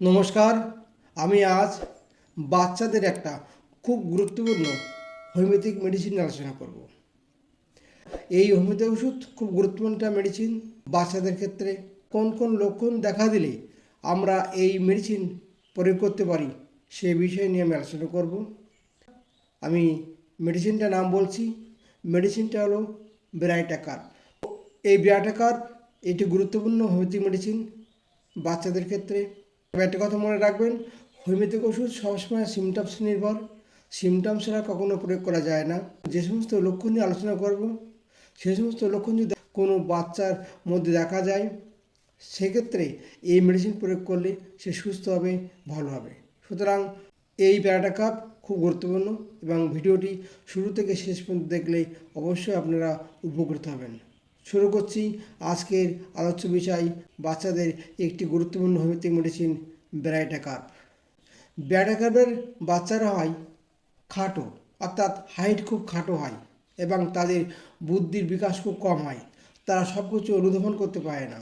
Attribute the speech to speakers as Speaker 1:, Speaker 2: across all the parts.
Speaker 1: নমস্কার, আমি আজ বাচ্চাদের একটা খুব গুরুত্বপূর্ণ হোমিওপ্যাথিক মেডিসিন আলোচনা করব। এই হোমিওপ্যাথি ওষুধ খুব গুরুত্বপূর্ণ মেডিসিন বাচ্চাদের ক্ষেত্রে কোন কোন লক্ষণ দেখা দিলে আমরা এই মেডিসিন প্রয়োগ করতে পারি সে বিষয় নিয়ে আমি আলোচনা করব। আমি মেডিসিনটার নাম বলছি। মেডিসিনটা হলো ব্রাইটাকার এই ব্রাইটাকার এটি গুরুত্বপূর্ণ হোমিওপ্যাথিক মেডিসিন বাচ্চাদের ক্ষেত্রে তবে একটা কথা মনে রাখবেন হোমিওপ্যাথিক ওষুধ সবসময় সিমটমস নির্ভর। সিমটমস ছাড়া কখনো প্রয়োগ করা যায় না। যে সমস্ত লক্ষণ নিয়ে আলোচনা করব, সে সমস্ত লক্ষণ যদি কোনো বাচ্চার মধ্যে দেখা যায়, সেক্ষেত্রে এই মেডিসিন প্রয়োগ করলে সে সুস্থ হবে, ভালো হবে। সুতরাং এই প্যারাটা কাপ খুব গুরুত্বপূর্ণ এবং ভিডিওটি শুরু থেকে শেষ পর্যন্ত দেখলে অবশ্যই আপনারা উপকৃত হবেন। শুরু করছি আজকের আলোচ্য বিষয়, বাচ্চাদের একটি গুরুত্বপূর্ণ homeopathic medicine baryta carb baryta কাপের বাচ্চারা হয় খাটো, অর্থাৎ হাইট খুব খাটো হয় এবং তাদের বুদ্ধির বিকাশ খুব কম হয়। তারা সব কিছু অনুধাবন করতে পারে না।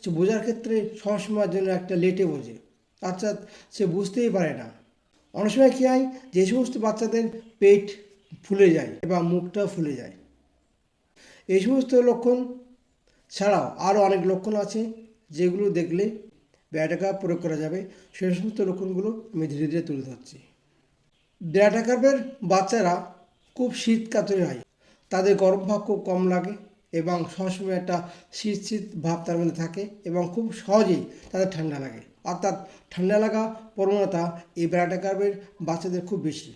Speaker 1: সে বোঝার ক্ষেত্রে সবসময়ের জন্য একটা লেটে বোঝে, অর্থাৎ সে বুঝতেই পারে না। অনেক সময় কী হয়, যে সমস্ত বাচ্চাদের পেট ফুলে যায় এবং মুখটাও ফুলে যায় এই সমস্ত লক্ষণ ছাড়াও আরও অনেক লক্ষণ আছে, যেগুলো দেখলে ব্যাটাকা প্রয়োগ করা যাবে। সেই সমস্ত লক্ষণগুলো আমি ধীরে ধীরে তুলে ধরছি। ব্যাটাকাপের বাচ্চারা খুব শীত কাতরে হয়। তাদের গরম ভাব খুব কম লাগে এবং সবসময় একটা শীত শীত ভাব তার মধ্যে থাকে এবং খুব সহজেই তাদের ঠান্ডা লাগে। অর্থাৎ ঠান্ডা লাগা প্রবণতা এই ব্যাটাকার্বের বাচ্চাদের খুব বেশি।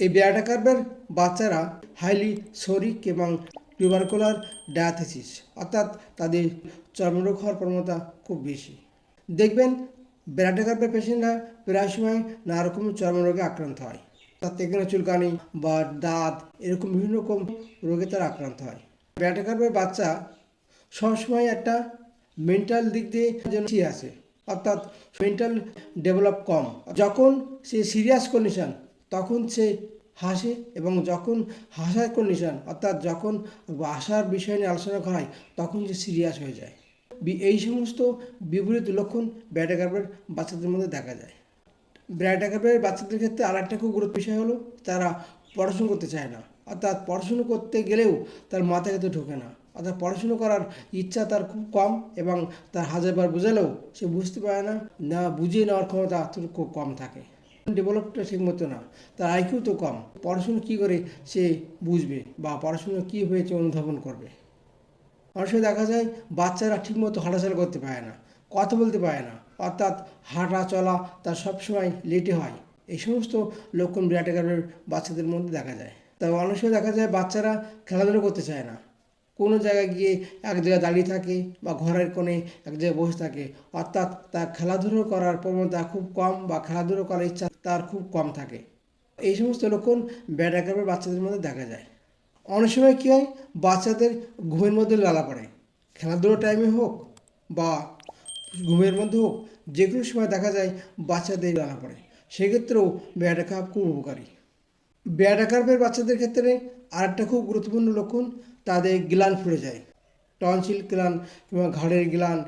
Speaker 1: এই ব্যাটাকার্বের বাচ্চারা হাইলি শরিক এবং টিউবারকুলার ডায়াথেসিস, অর্থাৎ তাদের চর্মরোগ হওয়ার প্রবণতা খুব বেশি। দেখবেন ব্যাটাকার্বের পেশেন্টরা প্রায় সময় নানা রকম চর্মরোগে আক্রান্ত হয়। তার তেকেনা চুলকানি বা দাঁত, এরকম বিভিন্ন রকম রোগে তারা আক্রান্ত হয়। ব্যাটাকার্বের বাচ্চা সবসময় একটা মেন্টাল দিক দিয়ে যেন আসে অর্থাৎ মেন্টাল ডেভেলপ কম। যখন সে সিরিয়াস কন্ডিশন, তখন সে হাসে এবং যখন হাসার কন্ডিশন অর্থাৎ যখন আসার বিষয় নিয়ে আলোচনা করা হয়, তখন সে সিরিয়াস হয়ে যায়। এই সমস্ত বিপরীত লক্ষণ ব্যাটাকার্বের বাচ্চাদের মধ্যে দেখা যায়। ব্যাটাকার্বের বাচ্চাদের ক্ষেত্রে আর একটা খুব গুরুত্ব বিষয় হলো, তারা পড়াশুনো করতে চায় না। অর্থাৎ পড়াশুনো করতে গেলেও তার মাথায় কিন্তু ঢোকে না। অর্থাৎ পড়াশুনো করার ইচ্ছা তার খুব কম এবং তার হাজারবার বোঝালেও সে বুঝতে পারে না না বুঝিয়ে নেওয়ার ক্ষমতা খুব কম থাকে। ডেভেলপটা ঠিক মতো না, তার আইকিউ তো কম। পড়াশুনো কী করে সে বুঝবে বা পড়াশুনো কী হয়েছে অনুধাবন করবে? অনেক দেখা যায় বাচ্চারা ঠিকমতো হাঁটাচলা করতে পারে না, কথা বলতে পারে না, অর্থাৎ হাঁটা চলা তার সবসময় লেটে হয়। এই সমস্ত লক্ষণ বিরাট বাচ্চাদের মধ্যে দেখা যায়। তবে অনেক দেখা যায় বাচ্চারা খেলাধুলো করতে চায় না কোনো জায়গায় গিয়ে এক জায়গায় দাঁড়িয়ে থাকে বা ঘরের কোণে এক জায়গায় বসে থাকে। অর্থাৎ তার খেলাধুলো করার প্রবণতা খুব কম বা খেলাধুলো করার ইচ্ছা তার খুব কম থাকে। এই সমস্ত লক্ষণ ব্যাড আকারের বাচ্চাদের মধ্যে দেখা যায়। অনেক সময় কী হয়? বাচ্চাদের ঘুমের মধ্যে লালা পড়ে। খেলাধুলোর টাইমে হোক বা ঘুমের মধ্যে হোক যে কোনো সময় দেখা যায় বাচ্চাদের লালা পড়ে। সেক্ষেত্রেও ব্যাডাকাপ খুব উপকারী। ব্যাডাকার্পের বাচ্চাদের ক্ষেত্রে আরেকটা খুব গুরুত্বপূর্ণ লক্ষণ, তাদের গ্লান ফুলে যায়। টনসিল গ্লান কিংবা ঘাড়ের গ্লান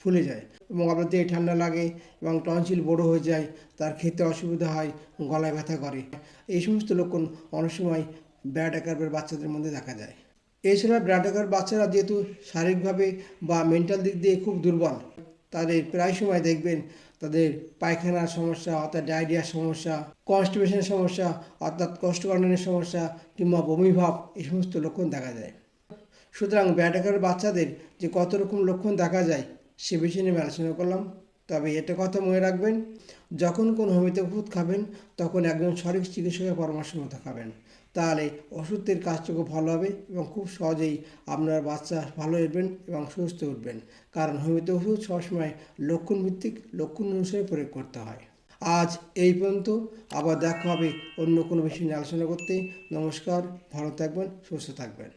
Speaker 1: ফুলে যায় এবং আপনাদের ঠান্ডা লাগে এবং টনসিল বড় হয়ে যায়, তার খেতে অসুবিধা হয়, গলায় ব্যথা করে। এই সমস্ত লক্ষণ অনেক সময় ব্যাড আকারের বাচ্চাদের মধ্যে দেখা যায়। এছাড়া ব্যাড আকার বাচ্চারা যেহেতু শারীরিকভাবে বা মেন্টাল দিক দিয়ে খুব দুর্বল, তাদের প্রায় সময় দেখবেন তাদের পায়খানার সমস্যা, অর্থাৎ ডায়রিয়ার সমস্যা কনস্টিপেশনের সমস্যা, অর্থাৎ কোষ্ঠকাঠিন্যের সমস্যা কিংবা বমিভাব এই সমস্ত লক্ষণ দেখা যায়। সুতরাং ব্যাটাকার বাচ্চাদের যে কত রকম লক্ষণ দেখা যায়, সে বিষয়ে নিয়ে আলোচনা করলাম। তবে এটা কথা মনে রাখবেন, যখন কোনো হোমিওপ্যাথি ওষুধ খাবেন, তখন একজন সঠিক চিকিৎসকের পরামর্শ মতো খাবেন। তাহলে ওষুধের কাজটুকু ভালো হবে এবং খুব সহজেই আপনার বাচ্চা ভালো উঠবেন এবং সুস্থ উঠবেন। কারণ হোমিওপ্যাথি ওষুধ সবসময় লক্ষণ ভিত্তিক লক্ষণ অনুসারে প্রয়োগ করতে হয়। আজ এই পর্যন্ত। আবার দেখা হবে অন্য কোনো বিষয় নিয়ে আলোচনা করতে। নমস্কার, ভালো থাকবেন, সুস্থ থাকবেন।